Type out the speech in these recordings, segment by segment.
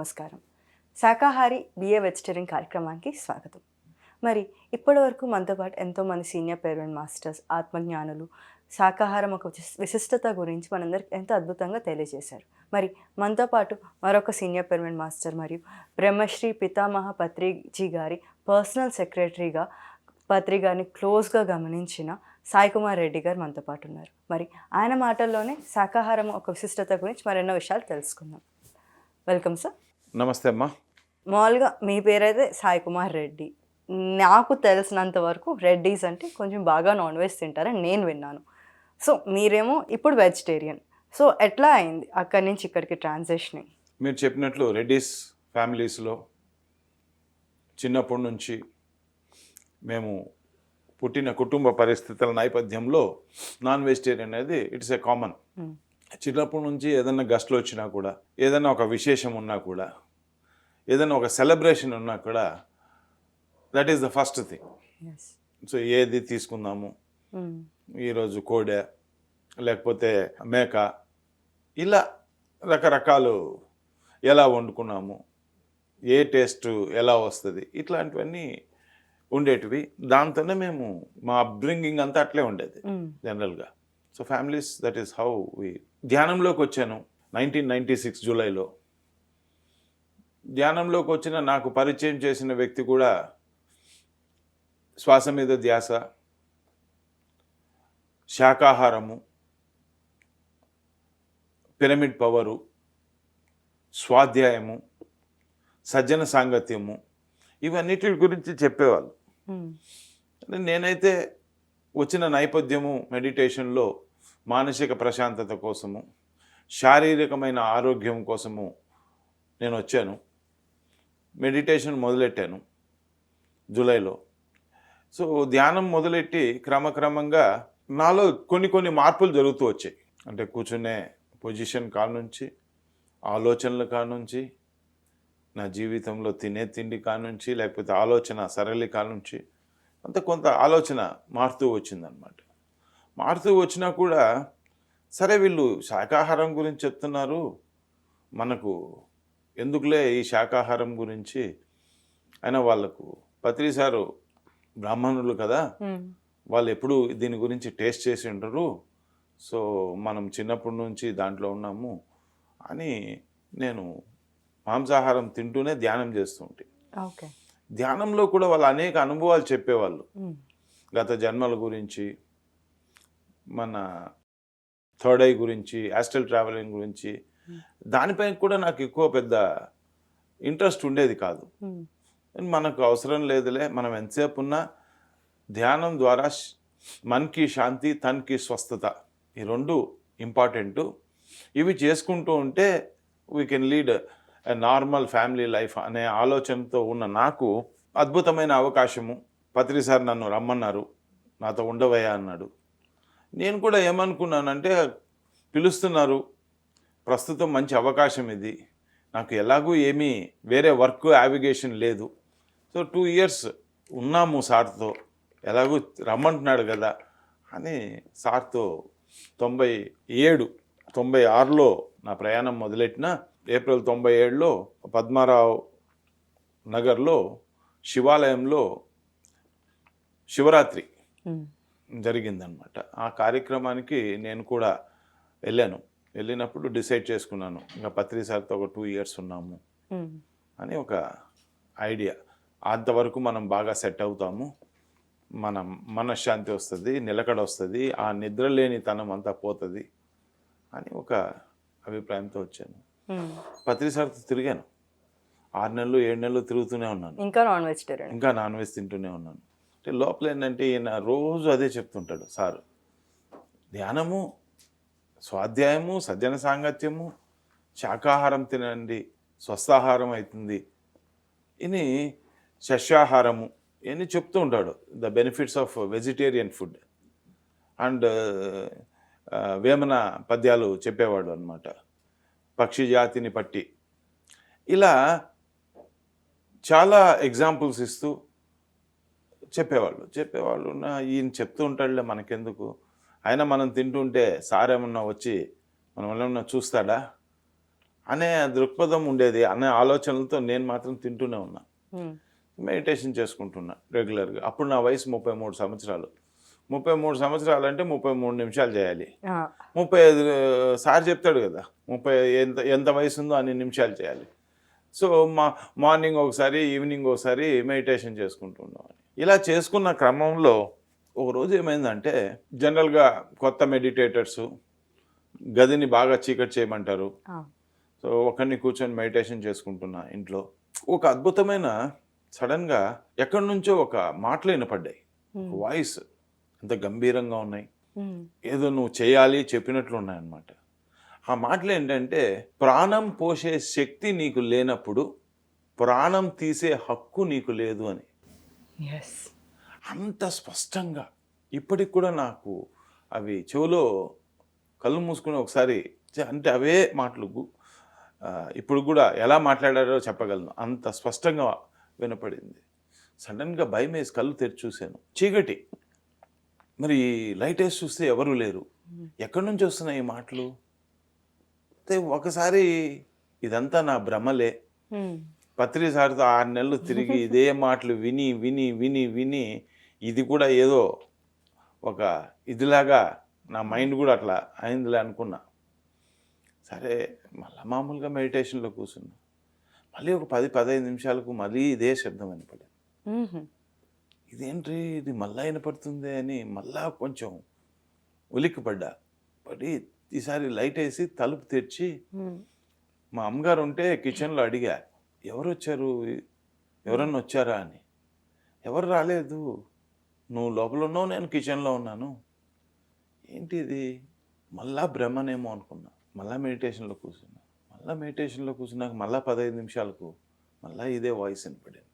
నమస్కారం. శాకాహారి BA vegetarian కార్యక్రమానికి స్వాగతం. మరి ఇప్పటివరకు మనతో పాటు ఎంతోమంది సీనియర్ పేరెంట్ మాస్టర్స్ ఆత్మజ్ఞానులు శాకాహారం ఒక విశిష్టత గురించి మనందరికి ఎంతో అద్భుతంగా తెలియజేశారు. మరి మనతో పాటు మరొక సీనియర్ పేరెంట్ మాస్టర్ మరియు బ్రహ్మశ్రీ పితామహ పత్రిజీ గారి పర్సనల్ సెక్రటరీగా పత్రి గారిని క్లోజ్గా గమనించిన సాయి కుమార్ రెడ్డి గారు మనతో పాటు ఉన్నారు. మరి ఆయన మాటల్లోనే శాకాహారం ఒక విశిష్టత గురించి మరెన్నో విషయాలు తెలుసుకుందాం. Welcome sir. నమస్తే అమ్మా. మామూలుగా మీ పేరైతే సాయి కుమార్ రెడ్డి. నాకు తెలిసినంత వరకు రెడ్డీస్ అంటే కొంచెం బాగా నాన్ వెజ్ తింటారని నేను విన్నాను. సో మీరేమో ఇప్పుడు వెజిటేరియన్ సో ఎట్లా అయింది అక్కడి నుంచి ఇక్కడికి ట్రాన్సాక్షన్ మీరు చెప్పినట్లు రెడ్డిస్ ఫ్యామిలీస్లో చిన్నప్పటి నుంచి మేము పుట్టిన కుటుంబ పరిస్థితుల నేపథ్యంలో నాన్ వెజిటేరియన్ అనేది ఇట్స్ ఏ కామన్. చిన్నప్పటి నుంచి ఏదైనా గస్ట్లు వచ్చినా కూడా ఏదైనా ఒక విశేషం ఉన్నా కూడా ఏదైనా ఒక సెలబ్రేషన్ ఉన్నా కూడా that is the first thing so ఏది తీసుకుందాము? ఈరోజు కోడె లేకపోతే మేక ఇలా రకరకాలు ఎలా వండుకున్నాము? ఏ టేస్ట్ ఎలా వస్తుంది? ఇట్లాంటివన్నీ ఉండేటివి. దాంతోనే మేము మా అప్బ్రింగింగ్ అంతా అట్లే ఉండేది జనరల్గా so families that is how we ధ్యానంలోకి వచ్చాను. నైన్టీన్ నైంటీ సిక్స్ జూలైలో. ధ్యానంలోకి వచ్చిన నాకు పరిచయం చేసిన వ్యక్తి కూడా శ్వాస మీద ధ్యాస శాకాహారము పిరమిడ్ పవరు స్వాధ్యాయము సజ్జన సాంగత్యము ఇవన్నిటి గురించి చెప్పేవాళ్ళు. నేనైతే వచ్చిన నేపథ్యము మెడిటేషన్లో మానసిక ప్రశాంతత కోసము శారీరకమైన ఆరోగ్యం కోసము నేను వచ్చాను. మెడిటేషన్ మొదలెట్టాను జూలైలో. సో ధ్యానం మొదలెట్టి క్రమక్రమంగా నాలో కొన్ని కొన్ని మార్పులు జరుగుతూ వచ్చాయి. అంటే కూర్చునే పొజిషన్ కానుంచి ఆలోచనల కానుంచి నా జీవితంలో తినే తిండి కానుంచి లేకపోతే ఆలోచన సరళి కానుంచి అంత కొంత ఆలోచన మారుతూ వచ్చిందనమాట మారుతూ వచ్చినా కూడా సరే వీళ్ళు శాకాహారం గురించి చెప్తున్నారు మనకు ఎందుకులే ఈ శాకాహారం గురించి? అయినా వాళ్ళకు పత్రి సారు బ్రాహ్మణులు కదా? వాళ్ళు ఎప్పుడు దీని గురించి టేస్ట్ చేసి ఉంటారు సో మనం చిన్నప్పటి నుంచి దాంట్లో ఉన్నాము అని నేను మాంసాహారం తింటూనే ధ్యానం చేస్తుంటే ఓకే. ధ్యానంలో కూడా వాళ్ళు అనేక అనుభవాలు చెప్పేవాళ్ళు. గత జన్మల గురించి మన థర్డ్ ఐ గురించి యాస్టల్ ట్రావెలింగ్ గురించి దానిపైన కూడా నాకు ఎక్కువ పెద్ద ఇంట్రెస్ట్ ఉండేది కాదు. మనకు అవసరం లేదులే మనం ఎంతసేపు ఉన్నా ధ్యానం ద్వారా మన్కి శాంతి తన్కి స్వస్థత ఈ రెండు ఇంపార్టెంట్. ఇవి చేసుకుంటూ ఉంటే we can lead a normal family life అనే ఆలోచనతో ఉన్న నాకు అద్భుతమైన అవకాశము. పత్రి సార్ నన్ను రమ్మన్నారు నాతో ఉండవయ్యా అన్నాడు. నేను కూడా ఏమనుకున్నానంటే పిలుస్తున్నారు ప్రస్తుతం మంచి అవకాశం ఇది. నాకు ఎలాగూ ఏమీ వేరే వర్క్ యావిగేషన్ లేదు. సో టూ ఇయర్స్ ఉన్నాము సార్తో. ఎలాగూ రమ్మంటున్నాడు కదా అని సార్తో తొంభై ఏడు తొంభై ఆరులో నా ప్రయాణం మొదలెట్టిన ఏప్రిల్ తొంభై ఏడులో పద్మారావు నగర్లో శివాలయంలో శివరాత్రి జరిగిందనమాట ఆ కార్యక్రమానికి నేను కూడా వెళ్ళాను. వెళ్ళినప్పుడు డిసైడ్ చేసుకున్నాను. ఇంకా పత్రి సార్తో ఒక టూ ఇయర్స్ ఉన్నాము అని ఒక ఐడియా. అంతవరకు మనం బాగా సెట్ అవుతాము. మనం మనశ్శాంతి వస్తుంది నిలకడ వస్తుంది ఆ నిద్ర లేని తనం అంతా పోతుంది అని ఒక అభిప్రాయంతో వచ్చాను. పత్రి సార్తో తిరిగాను. ఆరు నెలలు ఏడు నెలలు తిరుగుతూనే ఉన్నాను. ఇంకా నాన్ వెజిటేరియన్ ఇంకా నాన్ వెజ్ తింటూనే ఉన్నాను. అంటే లోపల ఏంటంటే ఈయన రోజు అదే చెప్తుంటాడు సారు ధ్యానము స్వాధ్యాయము సజ్జన సాంగత్యము శాకాహారం తినండి స్వస్థాహారం అవుతుంది ఇని సస్యాహారము ఇవన్నీ చెప్తూ ఉంటాడు the benefits of vegetarian food. And Vemana పద్యాలు చెప్పేవాడు అనమాట పక్షి జాతిని పట్టి. ఇలా చాలా ఎగ్జాంపుల్స్ ఇస్తూ చెప్పేవాళ్ళు. చెప్పేవాళ్ళు నా ఈయన చెప్తూ ఉంటాడులే మనకెందుకు? అయినా మనం తింటుంటే సార్ ఏమన్నా వచ్చి మనం ఏమన్నా చూస్తాడా? అనే దృక్పథం ఉండేది అనే ఆలోచనలతో నేను మాత్రం తింటూనే ఉన్నా. మెడిటేషన్ చేసుకుంటున్నా రెగ్యులర్గా. అప్పుడు నా వయసు ముప్పై మూడు సంవత్సరాలు. ముప్పై మూడు సంవత్సరాలు అంటే ముప్పై మూడు నిమిషాలు చేయాలి. ముప్పై ఐదు సార్ చెప్తాడు కదా ముప్పై ఎంత ఎంత వయసు ఉందో అన్ని నిమిషాలు చేయాలి. సో మా మార్నింగ్ ఒకసారి ఈవినింగ్ ఒకసారి మెడిటేషన్ చేసుకుంటున్నాం ఇలా చేసుకున్న క్రమంలో ఒక రోజు ఏమైందంటే జనరల్గా కొత్త మెడిటేటర్స్ గదిని బాగా చీకటి చేయమంటారు. సో ఒకరిని కూర్చొని మెడిటేషన్ చేసుకుంటున్నా ఇంట్లో. ఒక అద్భుతమైన సడన్గా ఎక్కడి నుంచో ఒక మాటలు వినపడ్డాయి. వాయిస్ అంత గంభీరంగా ఉన్నాయి. ఏదో నువ్వు చేయాలి చెప్పినట్లు ఉన్నాయన్నమాట. ఆ మాటలు ఏంటంటే ప్రాణం పోసే శక్తి నీకు లేనప్పుడు ప్రాణం తీసే హక్కు నీకు లేదు అని. అంత స్పష్టంగా. ఇప్పటికి కూడా నాకు అవి చెవిలో కళ్ళు మూసుకుని ఒకసారి అంటే అవే మాటలు ఇప్పుడు కూడా ఎలా మాట్లాడారో చెప్పగలను. అంత స్పష్టంగా వినపడింది. సడన్గా భయం వేసి కళ్ళు తెరిచి చూశాను. చీకటి. మరి లైట్ వేసి చూస్తే ఎవరు లేరు. ఎక్కడి నుంచి వస్తున్నాయి ఈ మాటలు? అయితే ఒకసారి ఇదంతా నా భ్రమలే. ఉమ్, పత్రి సార్తో ఆరు నెలలు తిరిగి ఇదే మాటలు విని విని విని విని ఇది కూడా ఏదో ఒక ఇదిలాగా నా మైండ్ కూడా అట్లా అయిందిలే అనుకున్నా. సరే మళ్ళీ మామూలుగా మెడిటేషన్లో కూర్చున్నా. మళ్ళీ ఒక పది పదహైదు నిమిషాలకు మళ్ళీ ఇదే శబ్దం వినపడింది. ఇదేంటి ఇది మళ్ళా వినపడుతుంది అని మళ్ళా కొంచెం ఉలిక్కిపడ్డా. పడి ఈసారి లైట్ వేసి తలుపు తెరిచి మా అమ్మగారు ఉంటే కిచెన్లో అడిగా ఎవరు వచ్చారు ఎవరన్నా వచ్చారా? అని. ఎవరు రాలేదు? నువ్వు లోపల ఉన్నావు నేను కిచెన్లో ఉన్నాను. ఏంటి ఇది మళ్ళా భ్రమనేమో అనుకున్నా. మళ్ళా మెడిటేషన్లో కూర్చున్నా. మళ్ళా మెడిటేషన్లో కూర్చున్నాక మళ్ళా పదహైదు నిమిషాలకు మళ్ళా ఇదే వాయిస్ వినపడింది.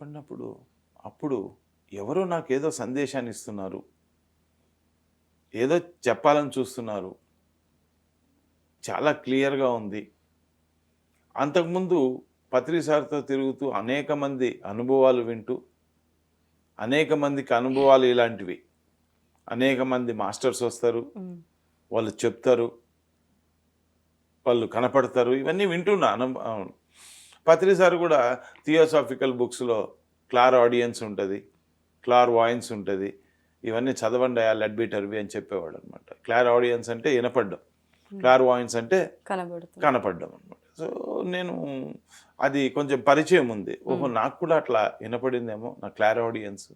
పడినప్పుడు అప్పుడు ఎవరో నాకేదో సందేశాన్ని ఇస్తున్నారు. ఏదో చెప్పాలని చూస్తున్నారు. చాలా క్లియర్గా ఉంది. అంతకుముందు పత్రి సార్తో తిరుగుతూ అనేక మంది అనుభవాలు వింటూ అనేక మందికి అనుభవాలు ఇలాంటివి. అనేక మంది మాస్టర్స్ వస్తారు. వాళ్ళు చెప్తారు. వాళ్ళు కనపడతారు. ఇవన్నీ వింటున్నా. అను పత్రి సార్ కూడా థియోసాఫికల్ బుక్స్లో క్లార్ ఆడియన్స్ ఉంటుంది. క్లార్ వాయిన్స్ ఉంటుంది. ఇవన్నీ చదవండి ఆ లెడ్ బీట్ అర్వి అని చెప్పేవాడు అనమాట క్లార్ ఆడియన్స్ అంటే వినపడ్డం. క్లార్ వాయిన్స్ అంటే కనపడ్డం అనమాట సో నేను అది కొంచెం పరిచయం ఉంది. ఓహో నాకు కూడా అట్లా వినపడిందేమో నా క్లార్ ఆడియన్స్.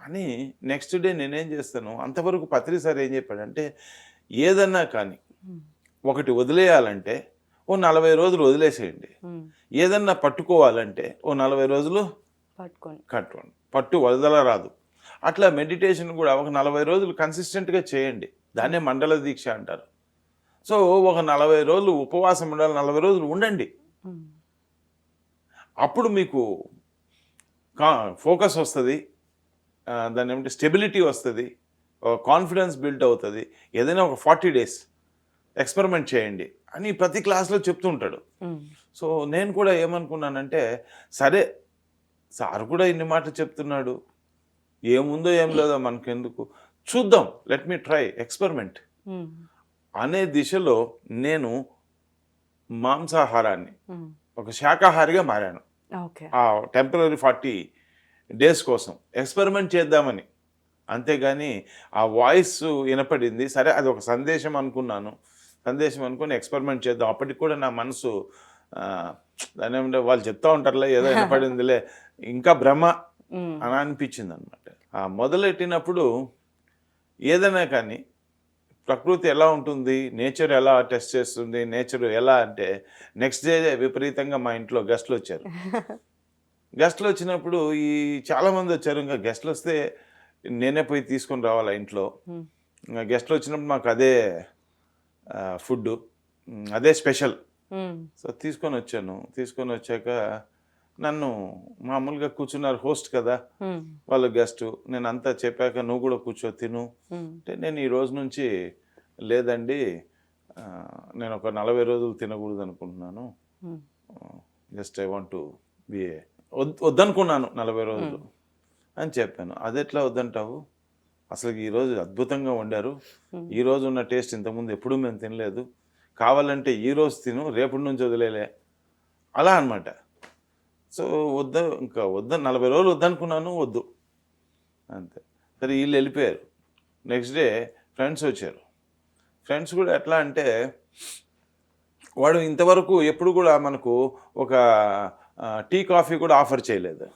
అని నెక్స్ట్ డే నేనేం చేస్తాను అంతవరకు పత్రి సార్ ఏం చెప్పాడంటే ఏదన్నా కానీ ఒకటి వదిలేయాలంటే ఓ నలభై రోజులు వదిలేసేయండి. ఏదన్నా పట్టుకోవాలంటే ఓ నలభై రోజులు కట్టుకోండి. పట్టు వదల రాదు అట్లా మెడిటేషన్ కూడా ఒక నలభై రోజులు కన్సిస్టెంట్గా చేయండి. దాన్నే మండల దీక్ష అంటారు. సో ఒక నలభై రోజులు ఉపవాసం ఉండాలి నలభై రోజులు ఉండండి. అప్పుడు మీకు కా ఫోకస్ వస్తుంది ఆ, దాన్ని ఏమంటే స్టెబిలిటీ వస్తుంది కాన్ఫిడెన్స్ బిల్డ్ అవుతుంది. ఏదైనా ఒక ఫార్టీ డేస్ ఎక్స్పెరిమెంట్ చేయండి అని ప్రతి క్లాస్లో చెప్తూ ఉంటాడు. ఉమ్, సో నేను కూడా ఏమనుకున్నానంటే సరే సార్ కూడా ఇన్ని మాటలు చెప్తున్నాడు. ఏముందో ఏం లేదో మనకెందుకు? చూద్దాం లెట్ మీ ట్రై ఎక్స్పెరిమెంట్. అనే దిశలో నేను మాంసాహారాన్ని ఒక శాకాహారిగా మారాను. ఆ టెంపరీ ఫార్టీ డేస్ కోసం ఎక్స్పెరిమెంట్ చేద్దామని. అంతేగాని ఆ వాయిస్ వినపడింది. సరే అది ఒక సందేశం అనుకున్నాను. సందేశం అనుకుని ఎక్స్పెరిమెంట్ చేద్దాం. అప్పటికి కూడా నా మనసు దాని ఏమంటే వాళ్ళు చెప్తా ఉంటారులే ఏదో వినపడిందిలే. ఇంకా భ్రమ అని అనిపించింది అనమాట ఆ మొదలెట్టినప్పుడు ఏదైనా కానీ ప్రకృతి ఎలా ఉంటుంది? నేచర్ ఎలా టెస్ట్ చేస్తుంది? నేచర్ ఎలా అంటే నెక్స్ట్ డే విపరీతంగా మా ఇంట్లో గెస్ట్లు వచ్చారు. గెస్ట్లు వచ్చినప్పుడు ఈ చాలా మంది వచ్చారు. ఇంకా గెస్ట్లు వస్తే నేనే పోయి తీసుకొని రావాలి ఇంట్లో? ఇంకా గెస్ట్లు వచ్చినప్పుడు మాకు అదే ఫుడ్ అదే స్పెషల్. సో తీసుకొని వచ్చాను. తీసుకొని వచ్చాక నన్ను మామూలుగా కూర్చున్నారు హోస్ట్ కదా. ఉమ్, వాళ్ళు గెస్ట్ నేను అంతా చెప్పాక నువ్వు కూడా కూర్చో తిను. ఉమ్, అంటే నేను ఈ రోజు నుంచి లేదండి నేను ఒక నలభై రోజులు తినకూడదు అనుకుంటున్నాను. Just I want to be వద్దనుకున్నాను నలభై రోజులు అని చెప్పాను. అది ఎట్లా వద్దంటావు అసలు ఈరోజు అద్భుతంగా వండారు. Hmm. ఈ రోజు ఉన్న టేస్ట్ ఇంతకుముందు ఎప్పుడూ మేము తినలేదు. కావాలంటే ఈ రోజు తిను రేపటి నుంచి వదిలేలే. అలా అన్నమాట. సో వద్ద ఇంకా వద్ద నలభై రోజులు వద్దనుకున్నాను వద్దు. అంతే. సరే వీళ్ళు వెళ్ళిపోయారు. నెక్స్ట్ డే ఫ్రెండ్స్ వచ్చారు. ఫ్రెండ్స్ కూడా ఎట్లా అంటే వాడు ఇంతవరకు ఎప్పుడు కూడా మనకు ఒక టీ కాఫీ కూడా ఆఫర్ చేయలేదు.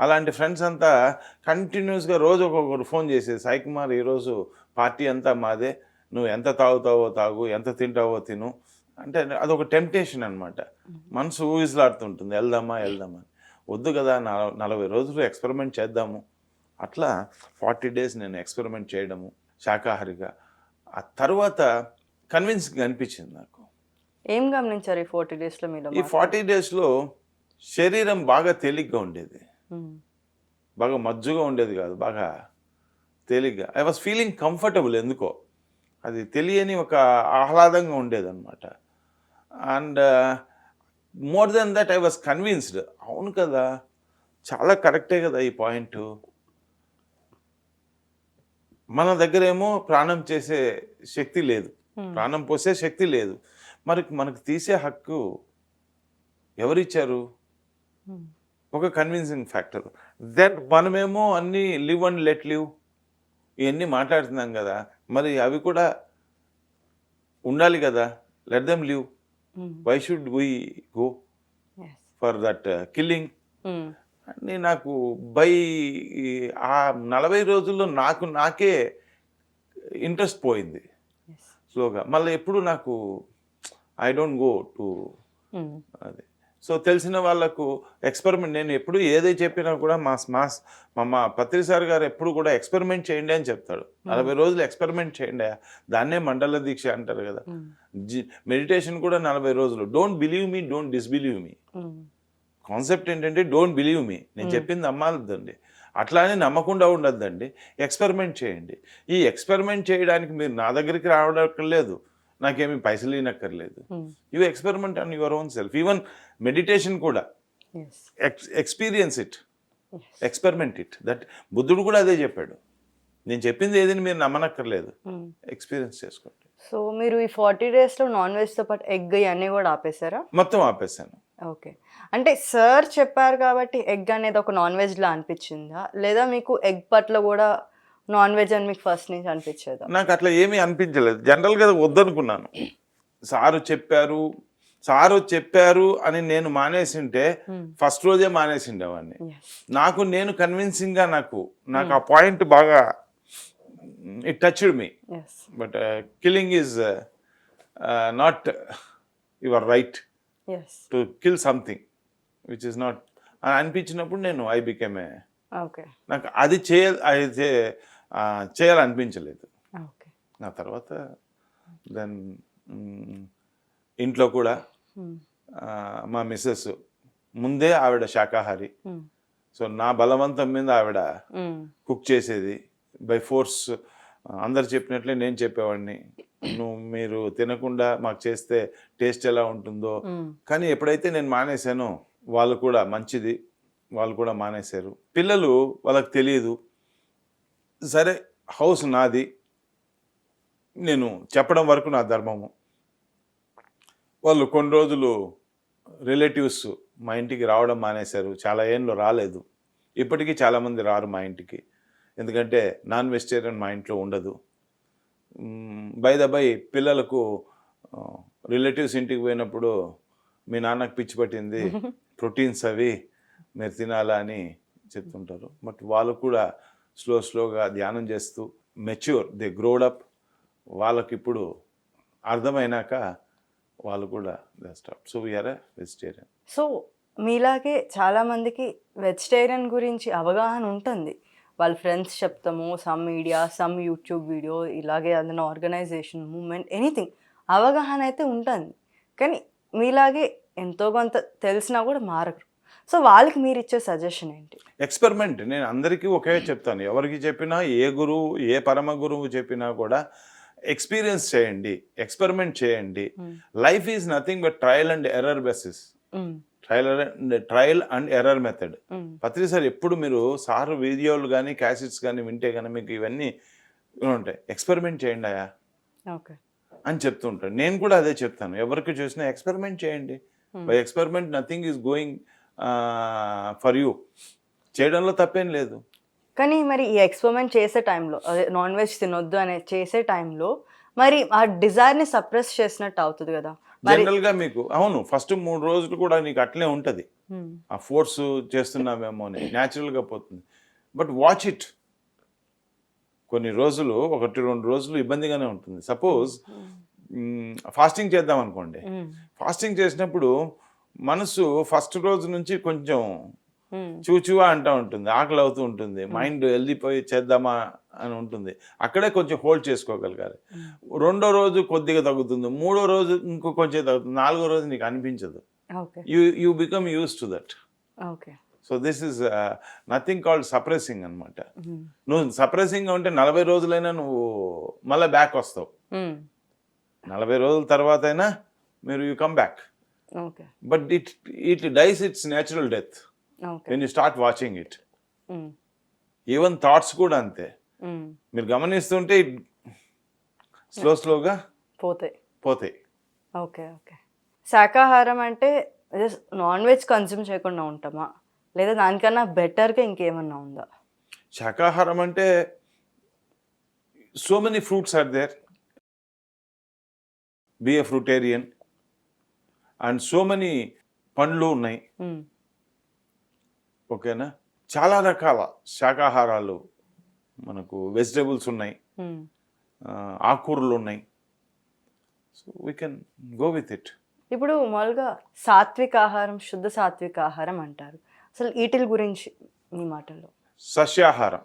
అలాంటి ఫ్రెండ్స్ అంతా కంటిన్యూస్గా రోజు ఒక్కొక్కరు ఫోన్ చేసేది. సాయి కుమార్ ఈరోజు పార్టీ అంతా మాదే. నువ్వు ఎంత తాగుతావో తాగు ఎంత తింటావో తిను. అంటే అదొక టెంప్టేషన్ అనమాట మనసు ఊగిసలాడుతుంటుంది. వెళ్దామా వెళ్దామా అని. వద్దు కదా నల- నలభై రోజులు ఎక్స్పెరిమెంట్ చేద్దాము. అట్లా ఫార్టీ డేస్ నేను ఎక్స్పెరిమెంట్ చేయడము శాకాహారిగా. ఆ తర్వాత కన్విన్సింగ్ అనిపించింది నాకు. ఏం గమనించారు ఈ ఫోర్టీ డేస్లో మీలో ఈ ఫార్టీ డేస్లో శరీరం బాగా తేలిగ్గా ఉండేది. బాగా మజ్జుగా ఉండేది కాదు బాగా తేలిగ్గా. ఐ వాస్ ఫీలింగ్ కంఫర్టబుల్ ఎందుకో. అది తెలియని ఒక ఆహ్లాదంగా ఉండేది అనమాట and more than that I was convinced అవును కదా. చాలా కరెక్టే కదా ఈ పాయింట్. మన దగ్గరేమో ప్రాణం చేసే శక్తి లేదు. మ్మ్. ప్రాణం పోసే శక్తి లేదు. మరి మనకు తీసే హక్కు ఎవరిచ్చారు? మ్మ్. ఒక కన్విన్సింగ్ ఫ్యాక్టర్ దెన్ మనమేమో అన్ని లివ్ అండ్ లెట్ లివ్ ఇవన్నీ మాట్లాడుతున్నాం కదా. మరి అవి కూడా ఉండాలి కదా. Let them live. Why should we go. For that killing. అని నాకు బై ఆ నలభై రోజుల్లో నాకు నాకే ఇంట్రెస్ట్ పోయింది. స్లోగా మళ్ళీ ఎప్పుడు నాకు ఐ డోంట్ గో టు. అది సో తెలిసిన వాళ్ళకు ఎక్స్పెరిమెంట్ నేను ఎప్పుడు ఏదై చెప్పినా కూడా మా మాస్ మా మా పత్రి సార్ గారు ఎప్పుడు కూడా ఎక్స్పెరిమెంట్ చేయండి అని చెప్తాడు. నలభై రోజులు ఎక్స్పెరిమెంట్ చేయండి దాన్నే మండల దీక్ష అంటారు కదా. మెడిటేషన్ కూడా నలభై రోజులు. Don't believe me don't disbelieve me. Concept ఏంటంటే డోంట్ బిలీవ్ మీ నేను చెప్పింది నమ్మాలద్దండి అట్లానే నమ్మకుండా ఉండొద్దండి. ఎక్స్పెరిమెంట్ చేయండి. ఈ ఎక్స్పెరిమెంట్ చేయడానికి మీరు నా దగ్గరికి రావడం నాకేమీ పైసలు ఇనక్కర్లేదు మ్మ్. You experiment on your own self even meditation కూడా. Experience it. Experiment it that బుద్ధుడు కూడా అదే చెప్పాడు. నేను చెప్పింది ఏదని మీరు నమ్మనక్కర్లేదు. మ్మ్. ఎక్స్పీరియన్స్ చేసుకోండి. సో మీరు ఈ ఫార్టీ డేస్లో నాన్ వెజ్తో పాటు ఎగ్ ఇవన్నీ కూడా ఆపేశారా? మొత్తం ఆపేసాను ఓకే అంటే సార్ చెప్పారు కాబట్టి ఎగ్ అనేది ఒక నాన్ వెజ్లా అనిపించిందా? లేదా మీకు ఎగ్ పట్ల కూడా నాన్ వెజ్ అని మీకు ఫస్ట్ నుంచి అనిపించేదా నాకు అట్లా ఏమీ అనిపించలేదు. జనరల్గా వద్దనుకున్నాను. సారు చెప్పారు సారు చెప్పారు అని నేను మానేసింటే Hmm. ఫస్ట్ రోజే మానేసిండేవాడిని నాకు నేను కన్విన్సింగ్గా నాకు నాకు ఆ పాయింట్ బాగా it touched me but killing is not your right to kill something which is not అని అనిపించినప్పుడు నేను ఐ బికెమ్ నాకు అది చేయ చేయాలనిపించలేదు. ఓకే. ఆ తర్వాత దెన్ ఇంట్లో కూడా మా. మిస్సెస్ ముందే ఆవిడ శాకాహారి. సో నా బలవంతం మీద ఆవిడ కుక్ చేసేది. బై ఫోర్స్ అందరు చెప్పినట్లే నేను చెప్పేవాడిని. నువ్వు మీరు తినకుండా మాకు చేస్తే టేస్ట్ ఎలా ఉంటుందో. కానీ ఎప్పుడైతే నేను మానేశానో వాళ్ళు కూడా మంచిది వాళ్ళు కూడా మానేశారు. పిల్లలు వాళ్ళకి తెలియదు. సరే హౌస్ నాది. నేను చెప్పడం వరకు నా ధర్మము. వాళ్ళు కొన్ని రోజులు రిలేటివ్స్ మా ఇంటికి రావడం మానేశారు. చాలా ఏళ్ళు రాలేదు. ఇప్పటికీ చాలామంది రారు మా ఇంటికి. ఎందుకంటే నాన్ వెజిటేరియన్ మా ఇంట్లో ఉండదు. బై ద బై పిల్లలకు రిలేటివ్స్ ఇంటికి పోయినప్పుడు మీ నాన్నకు పిచ్చి పట్టింది ప్రోటీన్స్ అవి మీరు తినాలా అని చెప్తుంటారు. బట్ వాళ్ళు కూడా స్లో స్లోగా ధ్యానం చేస్తూ మెచ్యూర్ దే గ్రోడ్ అప్. వాళ్ళకి ఇప్పుడు అర్థమైనాక వాళ్ళు కూడా they stop. So we're a vegetarian so మీలాగే చాలామందికి వెజిటేరియన్ గురించి అవగాహన ఉంటుంది. వాళ్ళ ఫ్రెండ్స్ చెప్తాము some media some YouTube video ఇలాగే ఏదైనా ఆర్గనైజేషన్ మూమెంట్ ఎనీథింగ్ అవగాహన అయితే ఉంటుంది. కానీ మీలాగే ఎంతో కొంత తెలిసినా కూడా మారరు. సో వాళ్ళకి మీరు ఇచ్చే సజెషన్ ఏంటి? ఎక్స్పెరిమెంట్ నేను అందరికీ ఒకే చెప్తాను. ఎవరికి చెప్పినా ఏ గురువు ఏ పరమ గురువు చెప్పినా కూడా ఎక్స్పీరియన్స్ చేయండి ఎక్స్పెరిమెంట్ చేయండి. Life is nothing but trial and error basis. Trial and trial and error method hmm. Patri sir ఎప్పుడు మీరు సార్ వీడియోలు కానీ క్యాసెట్స్ కానీ వింటే కానీ మీకు ఇవన్నీ ఉంటాయి. ఎక్స్పెరిమెంట్ చేయండి ఓకే. అని చెప్తుంటాడు నేను కూడా అదే చెప్తాను. ఎవరికి చూసినా ఎక్స్పెరిమెంట్ చేయండి. By experiment nothing is going for you చేయడంలో తప్పేం లేదు. కానీ మరి ఈ ఎక్స్పెరిమెంట్ చేసే టైంలో అదే నాన్ వెజ్ తినొద్దు అనే చేసే టైంలో మరి ఆ డిజైర్ని సప్రెస్ చేసినట్టు అవుతుంది కదా. మరి జనరల్గా మీకు అవును ఫస్ట్ మూడు రోజులు కూడా నీకు అట్లే ఉంటది. ఆ ఫోర్స్ చేస్తున్నామేమో అని న్యాచురల్గా పోతుంది. బట్ వాచ్ ఇట్ కొన్ని రోజులు ఒకటి రెండు రోజులు ఇబ్బందిగానే ఉంటుంది. సపోజ్ ఫాస్టింగ్ చేద్దాం అనుకోండి. ఫాస్టింగ్ చేసినప్పుడు మనసు ఫస్ట్ రోజు నుంచి కొంచెం. చూచువా అంటూ ఉంటుంది ఆకలి అవుతూ ఉంటుంది మైండ్ వెళ్ళిపోయి చేద్దామా అని ఉంటుంది. అక్కడే కొంచెం హోల్డ్ చేసుకోగలగాలి. రెండో రోజు కొద్దిగా తగ్గుతుంది మూడో రోజు ఇంకో కొంచెం తగ్గుతుంది నాలుగో రోజు నీకు అనిపించదు. You you become use to that okay. So this is nothing called suppressing అనమాట. నువ్వు సప్రెసింగ్ ఉంటే నలభై రోజులైనా నువ్వు మళ్ళీ బ్యాక్ వస్తావు. నలభై రోజుల తర్వాత అయినా మీరు you come back but it it dies it's natural death okay. When you start watching it. Even thoughts కూడా అంతే. మ్మ్. మీరు గమనిస్తుంటే స్లో స్లోగా పోతాయి. పోతాయి. Okay okay. శాకాహారం అంటే నాన్ వెజ్ కన్జ్యూమ్ చేయకుండా ఉంటామా? లేదా దానికన్నా బెటర్గా ఇంకేమన్నా ఉందా? శాకాహారం అంటే so many fruits are there be a fruitarian and so many పండ్లు ఉన్నాయి. ఓకేనా చాలా రకాల శాకాహారాలు మనకు వెజిటేబుల్స్ ఉన్నాయి మ్మ్. ఆ, ఆకుకూరలు ఉన్నాయి so we can go with it ఇప్పుడు మామూలుగా సాత్విక ఆహారం శుద్ధ సాత్విక ఆహారం అంటారు అసలు వీటిల గురించి మీ మాటల్లో సస్యాహారం.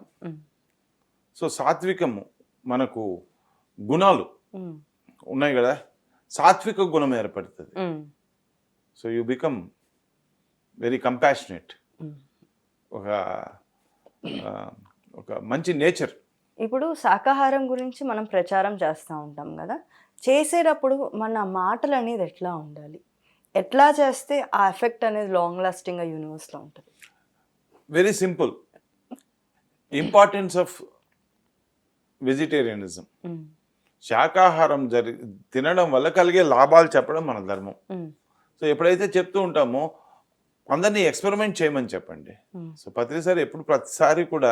సో సాత్వికము మనకు గుణాలు. ఉన్నాయి కదా సాత్విక గుణం ఏర్పడుతుంది. So you become very compassionate. ఒక ఒక మంచి నేచర్. ఇప్పుడు శాకాహారం గురించి మనం ప్రచారం చేస్తూ ఉంటాం కదా. చేసేటప్పుడు మన మాటలు అనేది ఎట్లా ఉండాలి? ఎట్లా చేస్తే ఆ ఎఫెక్ట్ అనేది లాంగ్ లాస్టింగ్గా యూనివర్స్లో ఉంటుంది? Very simple importance of vegetarianism. శాకాహారం జరి తినడం వల్ల కలిగే లాభాలు చెప్పడం మన ధర్మం. మ్మ్. సో ఎప్పుడైతే చెప్తూ ఉంటామో అందరినీ ఎక్స్పెరిమెంట్ చేయమని చెప్పండి. సో ప్రతిసారి ఎప్పుడు ప్రతిసారి కూడా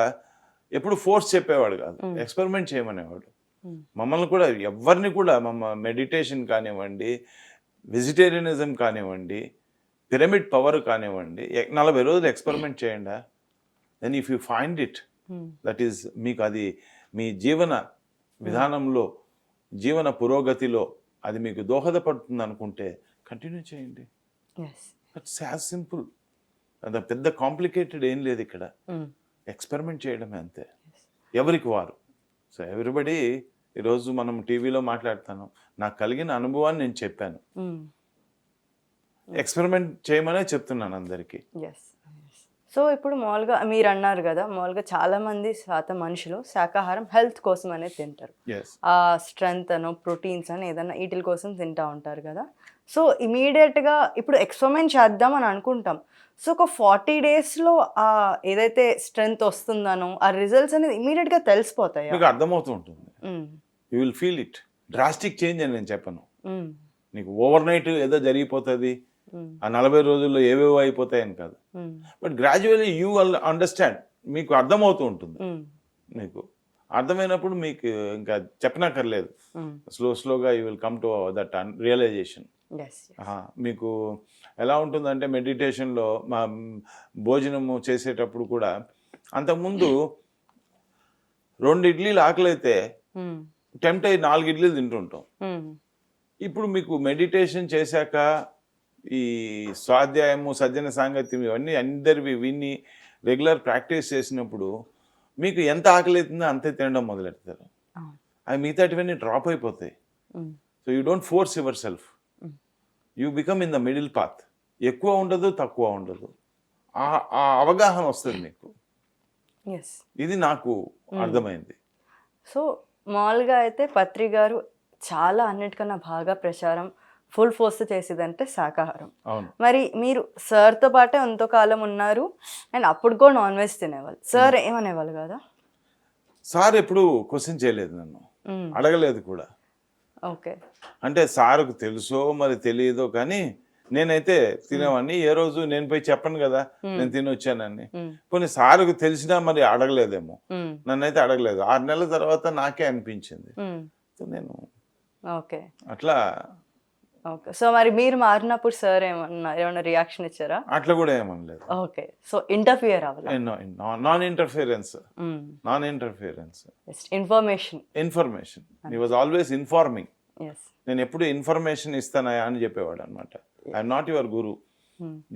ఎప్పుడు ఫోర్స్ చెప్పేవాడు కాదు. ఎక్స్పెరిమెంట్ చేయమనేవాడు. మమ్మల్ని కూడా ఎవరిని కూడా మమ్మ మెడిటేషన్ కానివ్వండి వెజిటేరియనిజం కానివ్వండి పిరమిడ్ పవర్ కానివ్వండి నలభై రోజులు ఎక్స్పెరిమెంట్ చేయండి then if you find it. That is మీకు అది మీ జీవన విధానంలో జీవన పురోగతిలో అది మీకు దోహదపడుతుంది అనుకుంటే కంటిన్యూ చేయండి. యాజ్ సింపుల్ అది పెద్ద కాంప్లికేటెడ్ ఏం లేదు ఇక్కడ. ఎక్స్పెరిమెంట్ చేయడమే అంతే. ఎవరికి వారు? సో ఎవ్రీబడి ఈరోజు మనం టీవీలో మాట్లాడతాను. నాకు కలిగిన అనుభవాన్ని నేను చెప్పాను. ఎక్స్పెరిమెంట్ చేయమనే చెప్తున్నాను అందరికీ. సో ఇప్పుడు మామూలుగా మీరు అన్నారు కదా మామూలుగా చాలామంది శాతం మనుషులు శాకాహారం హెల్త్ కోసం అనేది తింటారు ఆ స్ట్రెంగ్త్ అనో ప్రోటీన్స్ అని ఏదైనా వీటి కోసం తింటా ఉంటారు కదా. సో ఇమీడియట్గా ఇప్పుడు ఎక్స్పెరిమెంట్ చేద్దాం అని అనుకుంటాం. సో ఒక ఫార్టీ డేస్లో ఆ ఏదైతే స్ట్రెంగ్త్ వస్తుందనో ఆ రిజల్ట్స్ అనేది ఇమీడియట్గా తెలిసిపోతాయి? మీకు అర్థమవుతూ ఉంటుంది. You will feel it drastic change అని నేను చెప్పను. నీకు ఓవర్ నైట్ ఏదో జరిగిపోతుంది. ఆ నలభై రోజుల్లో ఏవేవో అయిపోతాయని కాదు. But gradually you will understand మీకు అర్థమవుతూ ఉంటుంది. మీకు అర్థమైనప్పుడు మీకు ఇంకా చెప్పనక్కర్లేదు. స్లో స్లోగా you will come to that realisation మీకు ఎలా ఉంటుందంటే మెడిటేషన్లో మా భోజనము చేసేటప్పుడు కూడా అంతకుముందు రెండు ఇడ్లీలు ఆకలైతే టెంప్ట్ అయ్యి నాలుగు ఇడ్లీలు తింటుంటాం. ఇప్పుడు మీకు మెడిటేషన్ చేశాక ఈ స్వాధ్యాయము సజ్జన సాంగత్యం ఇవన్నీ అందరివి విని రెగ్యులర్ ప్రాక్టీస్ చేసినప్పుడు మీకు ఎంత ఆకలి అవుతుందో అంతే తినడం మొదలెడతారు. అవి మిగతాటివన్నీ డ్రాప్ అయిపోతాయి. So you don't force yourself you become in the middle path ఎక్కువ ఉండదు తక్కువ ఉండదు. ఆ అవగాహన వస్తుంది మీకు ఇది నాకు అర్థమైంది. సో మామూలుగా అయితే పత్రి గారు చాలా అన్నిటికన్నా బాగా ప్రచారం ఫుల్ ఫోర్స్ చేసేదంటే శాకాహారం. మరి మీరు సార్తో పాటే ఎంతో కాలం ఉన్నారు అండ్ అప్పుడు కూడా నాన్ వెజ్ తినేవాళ్ళు. సార్ ఏమనేవాళ్ళు కదా? సార్ ఎప్పుడు క్వశ్చన్ చేయలేదు నన్ను. మ్మ్. అడగలేదు కూడా. ఓకే. అంటే సార్కు తెలుసో మరి తెలియదో కానీ నేనైతే తినేవాడిని. ఏ రోజు నేను పోయి చెప్పను కదా నేను తినొచ్చానని. కొన్ని సార్కు తెలిసినా మరి అడగలేదేమో. మ్మ్. నన్నైతే అడగలేదు. ఆరు నెలల తర్వాత నాకే అనిపించింది. నేను ఓకే. అట్లా ఓకే. సో మరి మీరు మారినప్పుడు సార్ ఏమన్నా ఏమన్నా రియాక్షన్ ఇచ్చారా? అట్లా కూడా ఏమనలేదు. ఓకే. సో ఇంటర్ఫియర్ అవ్వాలి? Non interference. Non interference. Information. Information. He was always informing నేను ఎప్పుడు ఇన్ఫర్మేషన్ ఇస్తానా అని చెప్పేవాడు అనమాట I'm not your guru.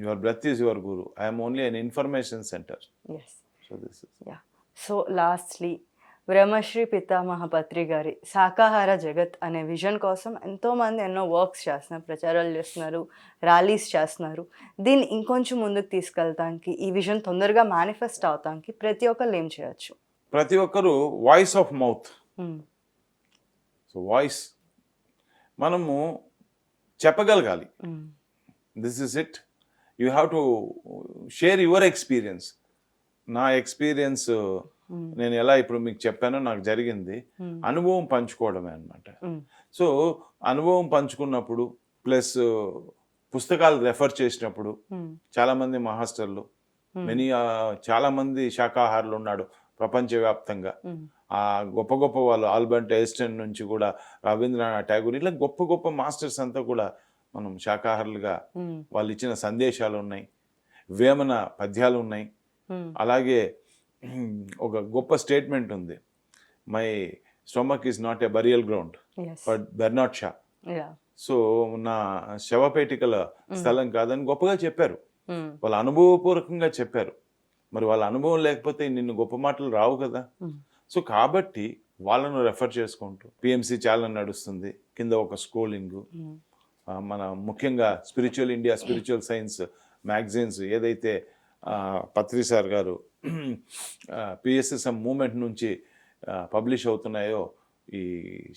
Your breath is your guru I'm only an information centre so this so lastly Brahmashri Pitamaha Patri గారి శాకాహార జగత్ అనే విజన్ కోసం ఎంతోమంది ఎన్నో వర్క్స్ చేస్తున్నారు ప్రచారాలు చేస్తున్నారు ర్యాలీస్ చేస్తున్నారు దీన్ని ఇంకొంచెం ముందుకు తీసుకెళ్తానికి ఈ విజన్ తొందరగా మేనిఫెస్ట్ అవటానికి ప్రతి ఒక్కళ్ళు ఏం చేయొచ్చు ప్రతి ఒక్కరు voice of mouth. So voice మనము చెప్పగలగాలి. This is it you have to share your experience నా ఎక్స్పీరియన్స్. నేను ఎలా ఇప్పుడు మీకు చెప్పానో నాకు జరిగింది. అనుభవం పంచుకోవడమే అనమాట. సో అనుభవం పంచుకున్నప్పుడు ప్లస్ పుస్తకాలు రెఫర్ చేసినప్పుడు మ్మ్. చాలామంది మా హాస్టల్లో Hmm. మెనీ చాలామంది శాకాహారులు ఉన్నాడు ప్రపంచవ్యాప్తంగా. ఆ గొప్ప గొప్ప వాళ్ళు ఆల్బర్ట్ ఐస్టైన్ నుంచి కూడా రవీంద్రనాథ్ ఠాగూర్ ఇట్లా గొప్ప గొప్ప మాస్టర్స్ అంతా కూడా మనం శాకాహారులుగా. వాళ్ళు ఇచ్చిన సందేశాలు ఉన్నాయి వేమన పద్యాలు ఉన్నాయి. అలాగే ఒక గొప్ప స్టేట్మెంట్ ఉంది my stomach is not a burial ground. But Bernard Shaw. So నా శవపేటికల స్థలం కాదని గొప్పగా చెప్పారు మ్మ్. వాళ్ళ అనుభవపూర్వకంగా చెప్పారు మరి వాళ్ళ అనుభవం లేకపోతే నిన్ను గొప్ప మాటలు రావు కదా మ్మ్. సో కాబట్టి వాళ్ళను రెఫర్ చేసుకుంటూ పిఎంసి చాలా నడుస్తుంది కింద ఒక స్కూలింగ్. మన ముఖ్యంగా spiritual India spiritual science magazines ఏదైతే పత్రి సార్ గారు పిఎస్ఎస్ఎం మూమెంట్ నుంచి పబ్లిష్ అవుతున్నాయో ఈ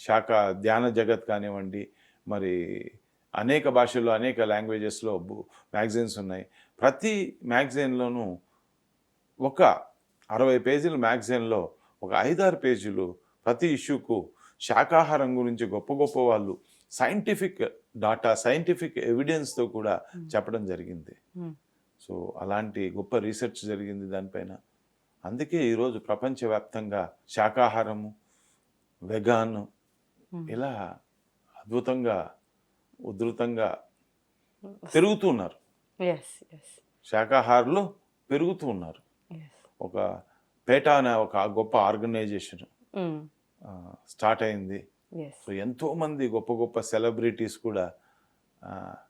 శాఖ ధ్యాన జగత్ కానివ్వండి మరి అనేక భాషల్లో అనేక లాంగ్వేజెస్లో మ్యాగజైన్స్ ఉన్నాయి. ప్రతి మ్యాగజైన్లోనూ ఒక అరవై పేజీల మ్యాగజైన్లో ఒక ఐదారు పేజీలు ప్రతి ఇష్యూకు శాకాహారం గురించి గొప్ప గొప్ప వాళ్ళు సైంటిఫిక్ డాటా సైంటిఫిక్ ఎవిడెన్స్తో కూడా చెప్పడం జరిగింది. సో అలాంటి గొప్ప రీసెర్చ్ జరిగింది దానిపైన అందుకే ఈరోజు ప్రపంచవ్యాప్తంగా శాకాహారము వెగాన్. ఇలా అద్భుతంగా ఉధృతంగా పెరుగుతున్నారు. శాకాహారులు పెరుగుతూ ఉన్నారు. ఒక పేటా అనే ఒక గొప్ప ఆర్గనైజేషన్. స్టార్ట్ అయింది. సో ఎంతో మంది గొప్ప గొప్ప సెలబ్రిటీస్ కూడా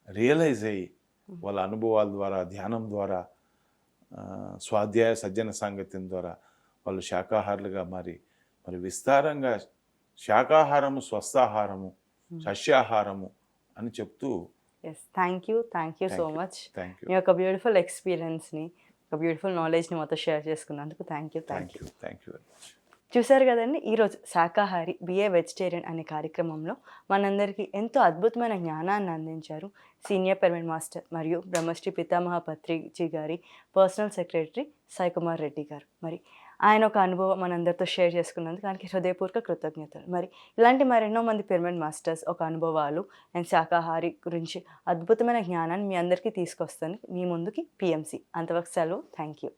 రియలైజ్ అయ్యి వాళ్ళ అనుభవాల ద్వారా ధ్యానం ద్వారా స్వాధ్యాయ సజ్జన సాంగత్యం ద్వారా వాళ్ళు శాకాహారులుగా మారి మరి విస్తారంగా శాకాహారము స్వస్థాహారము సస్యాహారము అని చెప్తూ yes thank you thank you so Thank you. Much మీ యొక్క బ్యూటిఫుల్ ఎక్స్పీరియన్స్ని ఒక బ్యూటిఫుల్ నాలెడ్జ్ని మాతో షేర్ చేసుకున్నందుకు thank you thank you thank you very much చూశారు కదండి? ఈరోజు శాకాహారి బిఏ వెజిటేరియన్ అనే కార్యక్రమంలో మనందరికీ ఎంతో అద్భుతమైన జ్ఞానాన్ని అందించారు సీనియర్ పెర్మనెంట్ మాస్టర్ మరియు బ్రహ్మశ్రీ పితామహ పత్రిజీ గారి పర్సనల్ సెక్రటరీ సాయికుమార్ రెడ్డి గారు. మరి ఆయన ఒక అనుభవం మనందరితో షేర్ చేసుకున్నందుకు ఆయనకి హృదయపూర్వక కృతజ్ఞతలు. మరి ఇలాంటి మరెన్నో మంది పిరమిడ్ మాస్టర్స్ ఒక అనుభవాలు అండ్ శాకాహారి గురించి అద్భుతమైన జ్ఞానాన్ని మీ అందరికీ తీసుకొస్తాను మీ ముందుకి పిఎంసి. అంతవరకు సెలవు. Thank you.